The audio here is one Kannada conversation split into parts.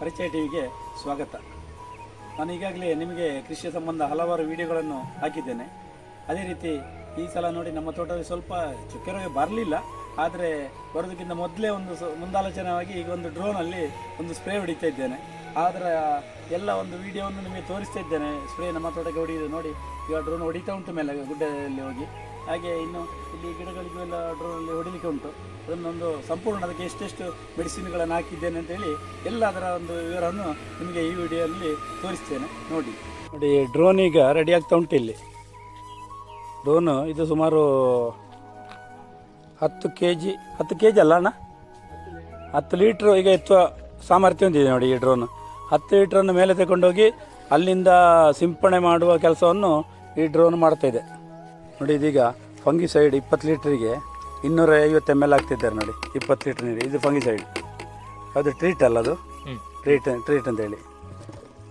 ಪರಿಚಯ ಟಿವಿಗೆ ಸ್ವಾಗತ. ನಾನು ಈಗಾಗಲೇ ನಿಮಗೆ ಕೃಷಿಯ ಸಂಬಂಧ ಹಲವಾರು ವಿಡಿಯೋಗಳನ್ನು ಹಾಕಿದ್ದೇನೆ. ಅದೇ ರೀತಿ ಈ ಸಲ ನೋಡಿ ನಮ್ಮ ತೋಟದಲ್ಲಿ ಸ್ವಲ್ಪ ಚುಕ್ಕೆ ರೋಗ ಬರಲಿಲ್ಲ. ಆದರೆ ಬರೋದಕ್ಕಿಂತ ಮೊದಲೇ ಒಂದು ಮುಂದಾಲೋಚನೆಯಾಗಿ ಈಗ ಒಂದು ಡ್ರೋನಲ್ಲಿ ಒಂದು ಸ್ಪ್ರೇ ಹೊಡಿತಾ ಇದ್ದೇನೆ. ಅದರ ಎಲ್ಲ ಒಂದು ವಿಡಿಯೋವನ್ನು ನಿಮಗೆ ತೋರಿಸ್ತಾ ಇದ್ದೇನೆ. ಸ್ಪ್ರೇ ನಮ್ಮ ತೋಟಕ್ಕೆ ಹೊಡಿಯೋದು ನೋಡಿ ಈಗ ಡ್ರೋನ್ ಹೊಡಿತಾ ಉಂಟು ಮೇಲೆ ಗುಡ್ಡದಲ್ಲಿ ಹೋಗಿ. ಹಾಗೆ ಇನ್ನು ಇಲ್ಲಿ ಗಿಡಗಳಿಗೂ ಎಲ್ಲ ಡ್ರೋನಲ್ಲಿ ಹೊಡಿಲಿಕ್ಕೆ ಉಂಟು. ಅದನ್ನೊಂದು ಸಂಪೂರ್ಣ ಅದಕ್ಕೆ ಎಷ್ಟೆಷ್ಟು ಮೆಡಿಸಿನ್ಗಳನ್ನು ಹಾಕಿದ್ದೇನೆ ಅಂತೇಳಿ ಎಲ್ಲ ಅದರ ಒಂದು ವಿವರವನ್ನು ನಿಮಗೆ ಈ ವಿಡಿಯೋದಲ್ಲಿ ತೋರಿಸ್ತೇನೆ. ನೋಡಿ. ನೋಡಿ ಡ್ರೋನ್ ಈಗ ರೆಡಿ ಆಗ್ತಾ ಉಂಟು ಇಲ್ಲಿ. ಡ್ರೋನು ಇದು ಸುಮಾರು ಹತ್ತು ಕೆ ಜಿ ಹತ್ತು ಕೆ ಜಿ ಅಲ್ಲ ಅಣ್ಣ? ಹತ್ತು ಲೀಟ್ರ್ ಈಗ ಎತ್ತುವ ಸಾಮರ್ಥ್ಯ ಹೊಂದಿದೆ ನೋಡಿ ಈ ಡ್ರೋನ್. ಹತ್ತು ಲೀಟ್ರನ್ನು ಮೇಲೆ ತಗೊಂಡೋಗಿ ಅಲ್ಲಿಂದ ಸಿಂಪಡಣೆ ಮಾಡುವ ಕೆಲಸವನ್ನು ಈ ಡ್ರೋನ್ ಮಾಡ್ತಾ ಇದೆ. ನೋಡಿ, ಇದೀಗ ಫಂಗಿಸೈಡ್ ಇಪ್ಪತ್ತು ಲೀಟ್ರಿಗೆ ಇನ್ನೂರ ಐವತ್ತು ಎಂ ಎಲ್ ಆಗ್ತಿದ್ದಾರೆ ನೋಡಿ ಇಪ್ಪತ್ತು ಲೀಟ್ರ್ ನೀರು. ಇದು ಫಂಗಿಸೈಡ್ ಅದು ಟ್ರೀಟ್ ಅಲ್ಲ ಅದು? ಟ್ರೀಟ್ ಟ್ರೀಟ್ ಅಂತ ಹೇಳಿ.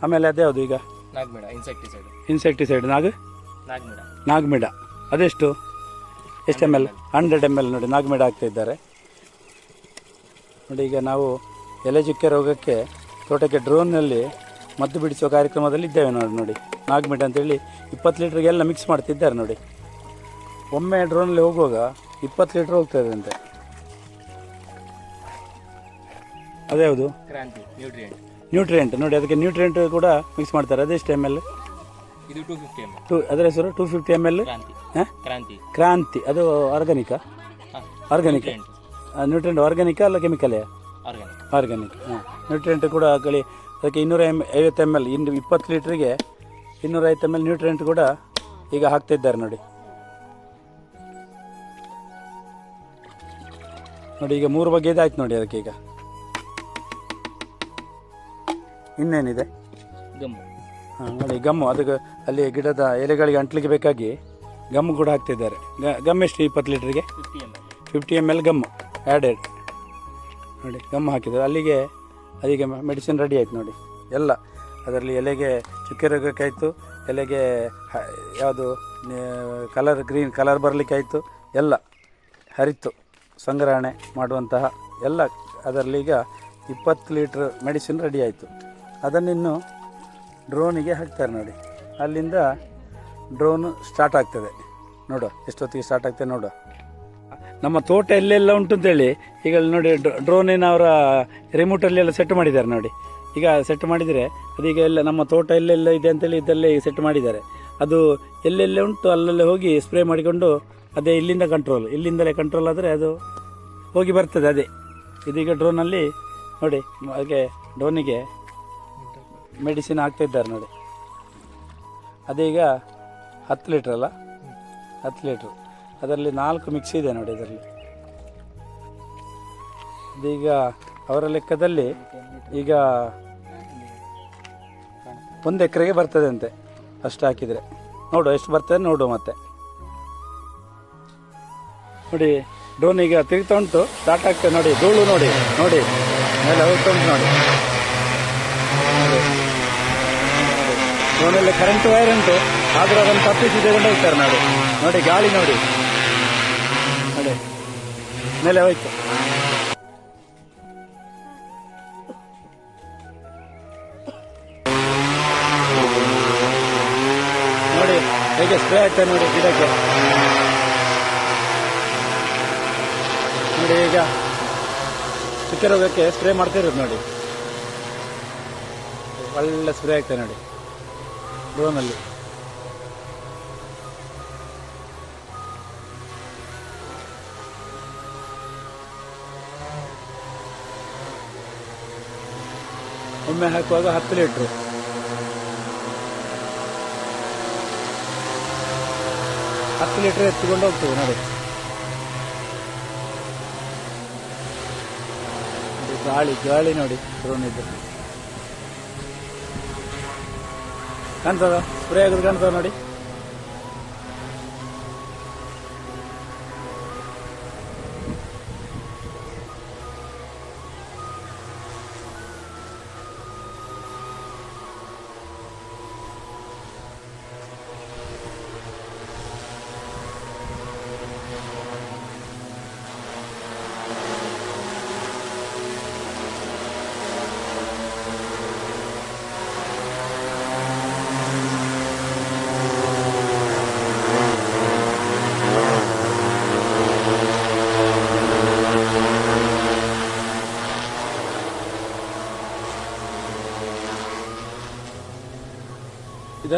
ಆಮೇಲೆ ಅದೇ ಯಾವುದು ಈಗ? ಇನ್ಸೆಕ್ಟಿಸೈಡ್ ಇನ್ಸೆಕ್ಟಿಸೈಡ್ ನಾಗ್? ನಾಗ್ಮಿಡ. ಅದೆಷ್ಟು? ಎಷ್ಟು M L hundred M L ನೋಡಿ ನಾಗ್ಮಿಡ ಹಾಕ್ತಿದ್ದಾರೆ ನೋಡಿ ಈಗ ನಾವು ಎಲೆ ಚುಕ್ಕೆ ರೋಗಕ್ಕೆ ತೋಟಕ್ಕೆ ಡ್ರೋನ್ನಲ್ಲಿ ಮದ್ದು ಬಿಡಿಸುವ ಕಾರ್ಯಕ್ರಮದಲ್ಲಿ ಇದ್ದೇವೆ ನೋಡಿ ನೋಡಿ. ನಾಗ್ಮಿಡ ಅಂತೇಳಿ ಇಪ್ಪತ್ತು ಲೀಟ್ರಿಗೆಲ್ಲ ಮಿಕ್ಸ್ ಮಾಡ್ತಿದ್ದಾರೆ ನೋಡಿ. ಒಮ್ಮೆ ಡ್ರೋನಲ್ಲಿ ಹೋಗುವಾಗ ಇಪ್ಪತ್ತು ಲೀಟ್ರ್ ಇದೆ ಅಂತೆ ಅದ್ಯಾವುದು ಕ್ರಾಂತಿ ನ್ಯೂಟ್ರಿಯೆಂಟ್ ನ್ಯೂಟ್ರಿಯೆಂಟ್ ನೋಡಿ ಅದಕ್ಕೆ ನ್ಯೂಟ್ರಿಯೆಂಟ್ ಕೂಡ ಮಿಕ್ಸ್ ಮಾಡ್ತಾರೆ. ಅದೆಷ್ಟು ಎಂ ಎಲ್ ಇದು ಟೂ ಫಿಫ್ಟಿ ಎಂ ಟು ಅದರ ಹೆಸರು ಟೂ ಫಿಫ್ಟಿ ಎಂ ಎಲ್ ಕ್ರಾಂತಿ. ಹಾಂ? ಕ್ರಾಂತಿ. ಕ್ರಾಂತಿ. ಅದು ಆರ್ಗಾನಿಕ ಆರ್ಗಾನಿಕ್ ನ್ಯೂಟ್ರಿಯೆಂಟ್ ಆರ್ಗಾನಿಕ್ ಅಲ್ಲ ಕೆಮಿಕಲ್ ಆರ್ಗಾನಿಕ್ ಆರ್ಗಾನಿಕ್ ಹಾಂ. ನ್ಯೂಟ್ರಿಯೆಂಟ್ ಕೂಡ ಕಳಿ ಅದಕ್ಕೆ ಇನ್ನೂರ ಎಂ ಐವತ್ತು ಎಂ ಎಲ್ ಇನ್ನು ಇಪ್ಪತ್ತು ಲೀಟ್ರಿಗೆ ಇನ್ನೂರೈವತ್ತು ಎಂ ಎಲ್ ನ್ಯೂಟ್ರಿಯೆಂಟ್ ಕೂಡ ಈಗ ಹಾಕ್ತಿದ್ದಾರೆ ನೋಡಿ. ನೋಡಿ ಈಗ ಮೂರು ಬಗೆ ಇದಾಯ್ತು ನೋಡಿ ಅದಕ್ಕೆ ಈಗ. ಇನ್ನೇನಿದೆ? ಗಮ್ಮು. ಹಾಂ ನೋಡಿ ಗಮ್ಮು. ಅದಕ್ಕೆ ಅಲ್ಲಿ ಗಿಡದ ಎಲೆಗಳಿಗೆ ಅಂಟ್ಲಿಕ್ಕೆ ಬೇಕಾಗಿ ಗಮ್ಮು ಕೂಡ ಹಾಕ್ತಿದ್ದಾರೆ. ಗ- ಗಮ್ ಎಷ್ಟು? ಇಪ್ಪತ್ತು ಲೀಟ್ರಿಗೆ? Fifty M L gum. Added ನೋಡಿ ಗಮ್ಮು ಹಾಕಿದ್ದಾರೆ. ಅಲ್ಲಿಗೆ ಅದೀಗ ಮೆಡಿಸಿನ್ ರೆಡಿ ಆಯ್ತು ನೋಡಿ. ಎಲ್ಲ. ಅದರಲ್ಲಿ ಎಲೆಗೆ ಚುಕ್ಕೆ ರೋಗಕ್ಕಾಯಿತು ಎಲೆಗೆ ಯಾವುದು ಕಲರ್ ಗ್ರೀನ್ ಕಲರ್ ಬರಲಿಕ್ಕೆ ಆಯಿತು. ಎಲ್ಲ ಹರಿತು. ಸಂಗ್ರಹಣೆ ಮಾಡುವಂತಹ ಎಲ್ಲ ಅದರಲ್ಲಿ ಈಗ ಇಪ್ಪತ್ತು ಲೀಟ್ರ್ ಮೆಡಿಸಿನ್ ರೆಡಿ ಆಯಿತು. ಅದನ್ನಿನ್ನು ಡ್ರೋನಿಗೆ ಹಾಕ್ತಾರೆ ನೋಡಿ. ಅಲ್ಲಿಂದ ಡ್ರೋನು ಸ್ಟಾರ್ಟ್ ಆಗ್ತದೆ. ನೋಡು, ಎಷ್ಟೊತ್ತಿಗೆ ಸ್ಟಾರ್ಟ್ ಆಗ್ತದೆ ನೋಡು. ನಮ್ಮ ತೋಟ ಎಲ್ಲೆಲ್ಲ ಉಂಟು ಅಂತೇಳಿ, ಈಗ ನೋಡಿ ಡ್ರೋನಿನ ಅವರ ರಿಮೋಟಲ್ಲಿ ಎಲ್ಲ ಸೆಟ್ ಮಾಡಿದ್ದಾರೆ ನೋಡಿ. ಈಗ ಸೆಟ್ ಮಾಡಿದರೆ ಅದೀಗ ಎಲ್ಲ ನಮ್ಮ ತೋಟ ಎಲ್ಲೆಲ್ಲ ಇದೆ ಅಂತೇಳಿ ಇದಲ್ಲೇ ಸೆಟ್ ಮಾಡಿದ್ದಾರೆ. ಅದು ಎಲ್ಲೆಲ್ಲೇ ಉಂಟು, ಅಲ್ಲಲ್ಲೇ ಹೋಗಿ ಸ್ಪ್ರೇ ಮಾಡಿಕೊಂಡು ಅದೇ ಇಲ್ಲಿಂದ ಕಂಟ್ರೋಲ್ ಇಲ್ಲಿಂದಲೇ ಕಂಟ್ರೋಲ್ ಆದರೆ ಅದು ಹೋಗಿ ಬರ್ತದೆ, ಅದೇ. ಇದೀಗ ಡ್ರೋನಲ್ಲಿ ನೋಡಿ, ಹಾಗೆ ಡ್ರೋನಿಗೆ ಮೆಡಿಸಿನ್ ಹಾಕ್ತಾ ಇದ್ದಾರೆ ನೋಡಿ. ಅದೀಗ ಹತ್ತು ಲೀಟ್ರ್ ಅಲ್ಲ? ಹತ್ತು ಲೀಟ್ರ್ ಅದರಲ್ಲಿ ನಾಲ್ಕು ಮಿಕ್ಸ್ ಇದೆ ನೋಡಿ ಇದರಲ್ಲಿ. ಇದೀಗ ಅವರ ಲೆಕ್ಕದಲ್ಲಿ ಈಗ ಒಂದು ಎಕರೆಗೆ ಬರ್ತದೆ ಅಂತೆ, ಅಷ್ಟು ಹಾಕಿದರೆ. ನೋಡು, ಎಷ್ಟು ಬರ್ತದೆ ನೋಡು ಮತ್ತೆ. ನೋಡಿ ಡ್ರೋನ್ ಈಗ ತಿರುಗ್ತಾ ಉಂಟು. ಸ್ಟಾರ್ಟ್ ಆಗ್ತದೆ ನೋಡಿ, ಧೂಳು ನೋಡಿ ನೋಡಿ. ಮೇಲೆ ಹೋಗ್ತಾ ಉಂಟು ನೋಡಿ. ಡ್ರೋನಲ್ಲಿ ಕರೆಂಟ್ ವೈರ್ ಉಂಟು. ಆದರೂ ಅದನ್ನು ತಪ್ಪಿಸಿ ತಗೊಂಡು ಹೋಗ್ತಾರೆ ನೋಡಿ. ನೋಡಿ, ಗಾಳಿ ನೋಡಿ. ನೋಡಿ. ಮೇಲೆ ಹೋಯ್ತು. ನೋಡಿ, ಹೇಗೆ ಸ್ಪ್ರೇ ಆಯ್ತಾ ನೋಡಿ, ಗಿಡಕ್ಕೆ. ನೋಡಿ ಈಗ ಚುಕ್ಕೆ ರೋಗಕ್ಕೆ ಸ್ಪ್ರೇ ಮಾಡ್ತಿರೋದು ನೋಡಿ. ಒಳ್ಳೆ ಸ್ಪ್ರೇ ಆಗ್ತದೆ ನೋಡಿ. ಡ್ರೋನಲ್ಲಿ. ಒಮ್ಮೆ ಹಾಕುವಾಗ ಹತ್ತು ಲೀಟ್ರು. ಹತ್ತು ಲೀಟ್ರ್ ಎತ್ತಿಕೊಂಡು ಹೋಗ್ತೇವೆ ನೋಡಿ. ಗಾಳಿ ಗಾಳಿ ನೋಡಿ ಡ್ರೋನ್ ಇದು ಕಾಣ್ತದ? ಸ್ಪ್ರೇ ಆಗೋದು ಕಾಣ್ತದ ನೋಡಿ?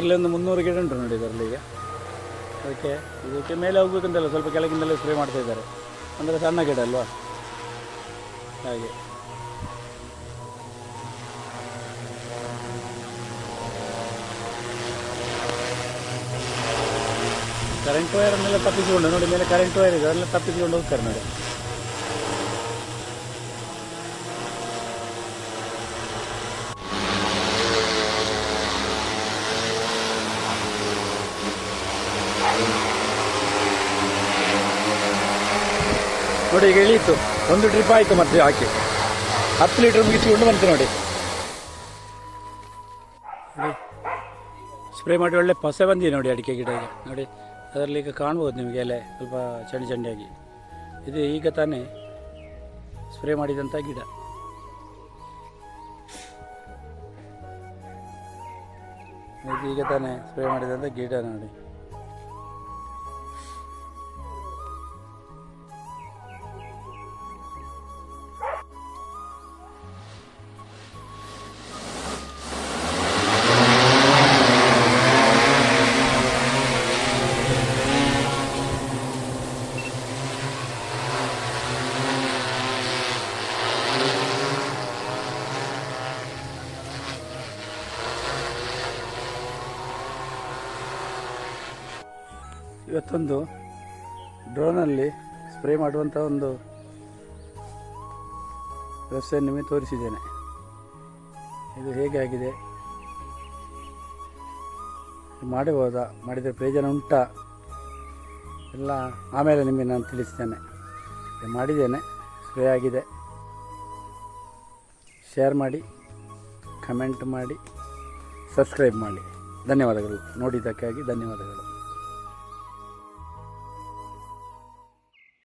ಇದರಲ್ಲಿ ಒಂದು ಮುನ್ನೂರು ಗಿಡ ಉಂಟು ನೋಡಿ ಇದರಲ್ಲಿ ಈಗ. ಅದಕ್ಕೆ ಇದಕ್ಕೆ ಮೇಲೆ ಹೋಗ್ಬೇಕಂತಲ್ಲ, ಸ್ವಲ್ಪ ಕೆಳಗಿಂದಲೇ ಸ್ಪ್ರೇ ಮಾಡ್ತಾ ಇದ್ದಾರೆ. ಅಂದರೆ ಸಣ್ಣ ಗಿಡ ಅಲ್ವಾ? ಹಾಗೆ. ಕರೆಂಟ್ ವೈರನ್ನೆಲ್ಲ ತಪ್ಪಿಸಿಕೊಂಡು ನೋಡಿ, ಮೇಲೆ ಕರೆಂಟ್ ವೈರ್ ಇದೆ, ಅದನ್ನೆಲ್ಲ ತಪ್ಪಿಸಿಕೊಂಡು ಹೋಗ್ತಾರೆ ನೋಡಿ. ನೋಡಿ, ಈಗ ಇಳಿಯಿತು. ಒಂದು ಟ್ರಿಪ್ ಆಯಿತು ಮತ್ತೆ ಹಾಕಿ. ಹತ್ತು ಲೀಟರ್ ಮುಗಿಸಿಕೊಂಡು ಬಂತು ನೋಡಿ. ಸ್ಪ್ರೇ ಮಾಡಿ ಒಳ್ಳೆ ಪಸೆ ಬಂದಿದೆ ನೋಡಿ ಅಡಿಕೆ ಗಿಡ ಈಗ. ನೋಡಿ, ಅದರಲ್ಲಿ ಈಗ ಕಾಣ್ಬೋದು ನಿಮಗೆ ಎಲೆ ಸ್ವಲ್ಪ ಚಂಡಿ ಚಂಡಿಯಾಗಿ. ಇದು ಈಗ ತಾನೇ ಸ್ಪ್ರೇ ಮಾಡಿದಂಥ ಗಿಡ. ಇದು ಈಗ ತಾನೇ ಸ್ಪ್ರೇ ಮಾಡಿದಂಥ ಗಿಡ ನೋಡಿ. ಇವತ್ತೊಂದು ಡ್ರೋನಲ್ಲಿ ಸ್ಪ್ರೇ ಮಾಡುವಂಥ ಒಂದು ವ್ಯವಸ್ಥೆ ನಿಮಗೆ ತೋರಿಸಿದ್ದೇನೆ. ಇದು ಹೇಗೆ ಆಗಿದೆ? ಮಾಡಬಹುದಾ? ಮಾಡಿದರೆ ಪ್ರಯೋಜನ ಉಂಟಾ? ಎಲ್ಲ ಆಮೇಲೆ ನಿಮಗೆ ನಾನು ತಿಳಿಸ್ತೇನೆ. ಮಾಡಿದ್ದೇನೆ, ಸ್ಪ್ರೇ ಆಗಿದೆ. ಶೇರ್ ಮಾಡಿ, ಕಮೆಂಟ್ ಮಾಡಿ, ಸಬ್ಸ್ಕ್ರೈಬ್ ಮಾಡಿ. ಧನ್ಯವಾದಗಳು. ನೋಡಿದ್ದಕ್ಕಾಗಿ ಧನ್ಯವಾದಗಳು.